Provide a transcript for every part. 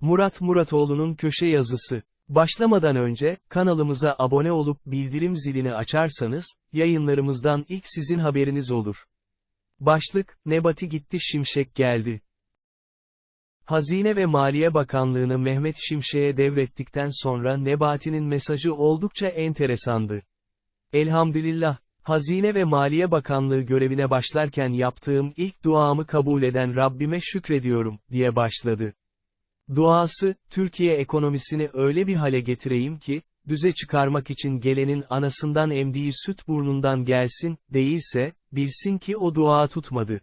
Murat Muratoğlu'nun köşe yazısı. Başlamadan önce, kanalımıza abone olup bildirim zilini açarsanız, yayınlarımızdan ilk sizin haberiniz olur. Başlık, Nebati gitti Şimşek geldi. Hazine ve Maliye Bakanlığı'nı Mehmet Şimşek'e devrettikten sonra Nebati'nin mesajı oldukça enteresandı. Elhamdülillah, Hazine ve Maliye Bakanlığı görevine başlarken yaptığım ilk duamı kabul eden Rabbime şükrediyorum, diye başladı. Duası, Türkiye ekonomisini öyle bir hale getireyim ki, düze çıkarmak için gelenin anasından emdiği süt burnundan gelsin, değilse, bilsin ki o dua tutmadı.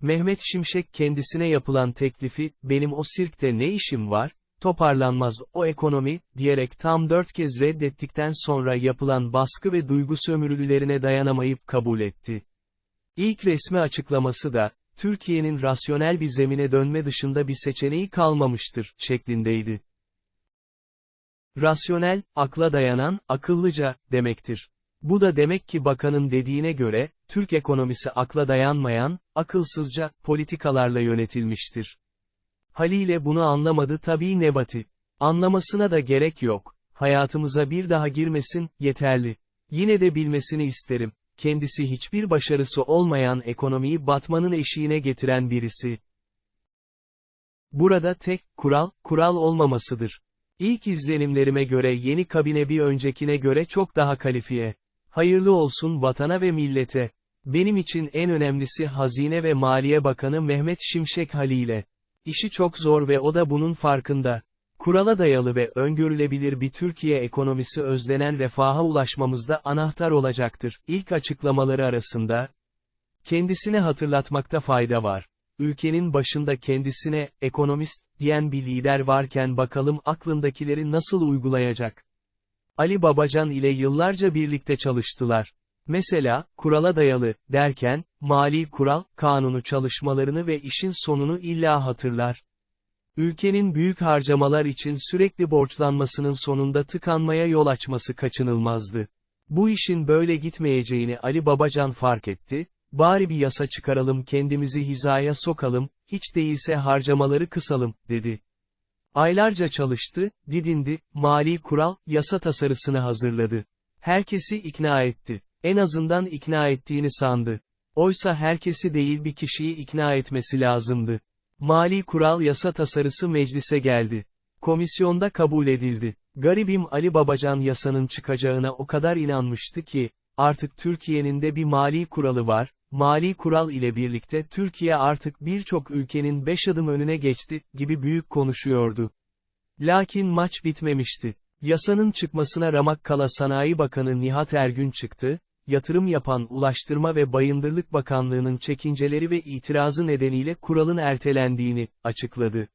Mehmet Şimşek kendisine yapılan teklifi, benim o sirkte ne işim var, toparlanmaz o ekonomi, diyerek tam dört kez reddettikten sonra yapılan baskı ve duygu sömürülerine dayanamayıp kabul etti. İlk resmi açıklaması da, Türkiye'nin rasyonel bir zemine dönme dışında bir seçeneği kalmamıştır, şeklindeydi. Rasyonel, akla dayanan, akıllıca, demektir. Bu da demek ki bakanın dediğine göre, Türk ekonomisi akla dayanmayan, akılsızca, politikalarla yönetilmiştir. Haliyle bunu anlamadı tabii Nebati. Anlamasına da gerek yok. Hayatımıza bir daha girmesin, yeterli. Yine de bilmesini isterim. Kendisi hiçbir başarısı olmayan ekonomiyi batmanın eşiğine getiren birisi. Burada tek, kural, kural olmamasıdır. İlk izlenimlerime göre yeni kabine bir öncekine göre çok daha kalifiye. Hayırlı olsun vatana ve millete. Benim için en önemlisi Hazine ve Maliye Bakanı Mehmet Şimşek Halile. İşi çok zor ve o da bunun farkında. Kurala dayalı ve öngörülebilir bir Türkiye ekonomisi özlenen refaha ulaşmamızda anahtar olacaktır. İlk açıklamaları arasında, kendisine hatırlatmakta fayda var. Ülkenin başında kendisine, ekonomist, diyen bir lider varken bakalım aklındakileri nasıl uygulayacak? Ali Babacan ile yıllarca birlikte çalıştılar. Mesela, kurala dayalı, derken, mali kural, kanunu çalışmalarını ve işin sonunu illa hatırlar. Ülkenin büyük harcamalar için sürekli borçlanmasının sonunda tıkanmaya yol açması kaçınılmazdı. Bu işin böyle gitmeyeceğini Ali Babacan fark etti, bari bir yasa çıkaralım kendimizi hizaya sokalım, hiç değilse harcamaları kısalım, dedi. Aylarca çalıştı, didindi, mali kural, yasa tasarısını hazırladı. Herkesi ikna etti. En azından ikna ettiğini sandı. Oysa herkesi değil bir kişiyi ikna etmesi lazımdı. Mali kural yasa tasarısı meclise geldi. Komisyonda kabul edildi. Garibim Ali Babacan yasanın çıkacağına o kadar inanmıştı ki, artık Türkiye'nin de bir mali kuralı var, mali kural ile birlikte Türkiye artık birçok ülkenin beş adım önüne geçti, gibi büyük konuşuyordu. Lakin maç bitmemişti. Yasanın çıkmasına ramak kala Sanayi Bakanı Nihat Ergün çıktı, yatırım yapan Ulaştırma ve Bayındırlık Bakanlığı'nın çekinceleri ve itirazı nedeniyle kuralın ertelendiğini, açıkladı.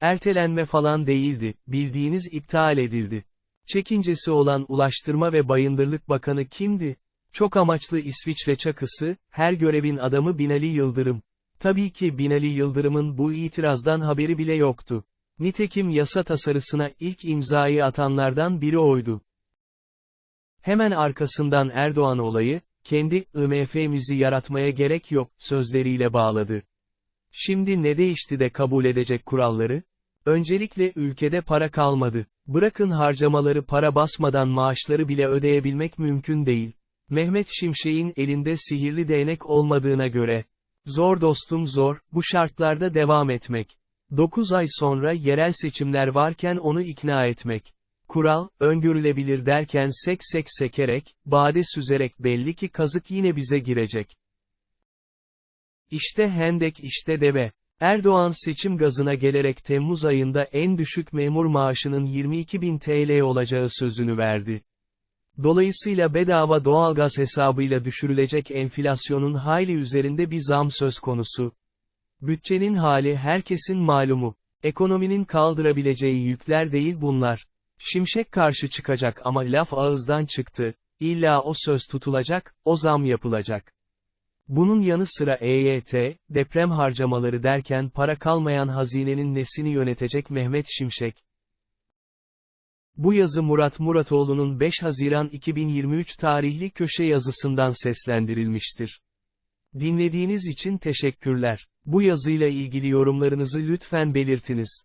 Ertelenme falan değildi, bildiğiniz iptal edildi. Çekincesi olan Ulaştırma ve Bayındırlık Bakanı kimdi? Çok amaçlı İsviçre çakısı, her görevin adamı Binali Yıldırım. Tabii ki Binali Yıldırım'ın bu itirazdan haberi bile yoktu. Nitekim yasa tasarısına ilk imzayı atanlardan biri oydu. Hemen arkasından Erdoğan olayı, kendi IMF'mizi yaratmaya gerek yok, sözleriyle bağladı. Şimdi ne değişti de kabul edecek kuralları? Öncelikle ülkede para kalmadı. Bırakın harcamaları para basmadan maaşları bile ödeyebilmek mümkün değil. Mehmet Şimşek'in elinde sihirli değnek olmadığına göre. Zor dostum zor, bu şartlarda devam etmek. 9 ay sonra yerel seçimler varken onu ikna etmek. Kural, öngörülebilir derken sek sek sekerek, bade süzerek belli ki kazık yine bize girecek. İşte hendek işte deve. Erdoğan seçim gazına gelerek Temmuz ayında en düşük memur maaşının 22 bin TL olacağı sözünü verdi. Dolayısıyla bedava doğalgaz hesabıyla düşürülecek enflasyonun hayli üzerinde bir zam söz konusu. Bütçenin hali herkesin malumu. Ekonominin kaldırabileceği yükler değil bunlar. Şimşek karşı çıkacak ama laf ağızdan çıktı, illa o söz tutulacak, o zam yapılacak. Bunun yanı sıra EYT, deprem harcamaları derken para kalmayan hazinenin nesini yönetecek Mehmet Şimşek. Bu yazı Murat Muratoğlu'nun 5 Haziran 2023 tarihli köşe yazısından seslendirilmiştir. Dinlediğiniz için teşekkürler. Bu yazıyla ilgili yorumlarınızı lütfen belirtiniz.